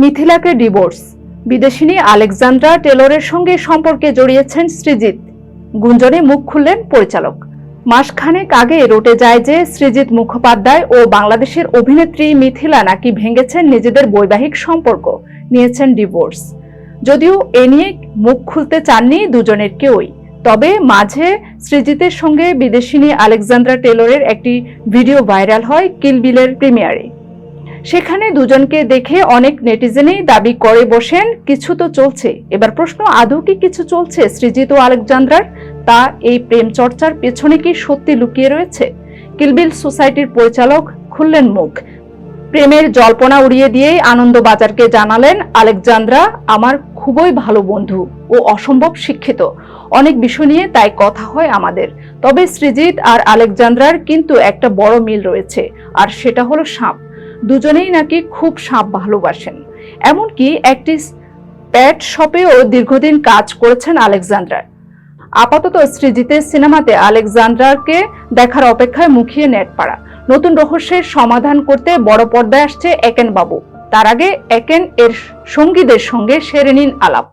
মিথিলাকে divorce বিদেশিনী Alexandra টেলরের সঙ্গে সম্পর্কে জড়িয়েছেন সৃজিত। গুঞ্জনে মুখ খুললেন পরিচালক। মাসখানেক আগে রটে যায় যে সৃজিত মুখোপাধ্যায় ও বাংলাদেশের অভিনেত্রী মিথিলা নাকি ভেঙেছেন নিজেদের বৈবাহিক সম্পর্ক, নিয়েছেন ডিভোর্স যদিও এ নিয়ে মুখ খুলতে চাননি দুজনের কেউই, তবে মাঝে সৃজিতের সঙ্গে বিদেশিনী আলেকজান্দ্রা টেলরের একটি ভিডিও ভাইরাল হয় কিলবিলের প্রিমিয়ারে। সেখানে দুজনকে দেখে অনেক নেটিজেনেই দাবি করে বসেন, কিছু তো চলছে। এবার প্রশ্ন, আদৌ কি কিছু চলছে সৃজিত ও আলেকজান্দ্রার? তা এই প্রেম চর্চার পেছনে কি সত্যি লুকিয়ে রয়েছে? কিলবিল সোসাইটির পরিচালক খুললেন মুখ। প্রেমের জল্পনা উড়িয়ে দিয়েই আনন্দবাজারকে জানালেন, আলেকজান্দ্রা আমার খুবই ভালো বন্ধু ও অসম্ভব শিক্ষিত। অনেক বিষয় নিয়ে তাই কথা হয় আমাদের। তবে সৃজিত আর আলেকজান্দ্রার কিন্তু একটা বড় মিল রয়েছে, আর সেটা হলো সাপ। দুজনেই নাকি খুব সাপ ভালোবাসেন। এমনকি একটি প্যাট শপেও দীর্ঘদিন কাজ করেছেন আলেকজান্দ্রার আপাতত সৃজিতের সিনেমাতে আলেকজান্ড্রারকে দেখার অপেক্ষায় মুখিয়ে নেট পাড়া নতুন রহস্যের সমাধান করতে বড় পর্দায় আসছে একেন বাবু তার আগে একেন এর সঙ্গীদের সঙ্গে সেরে নিন আলাপ।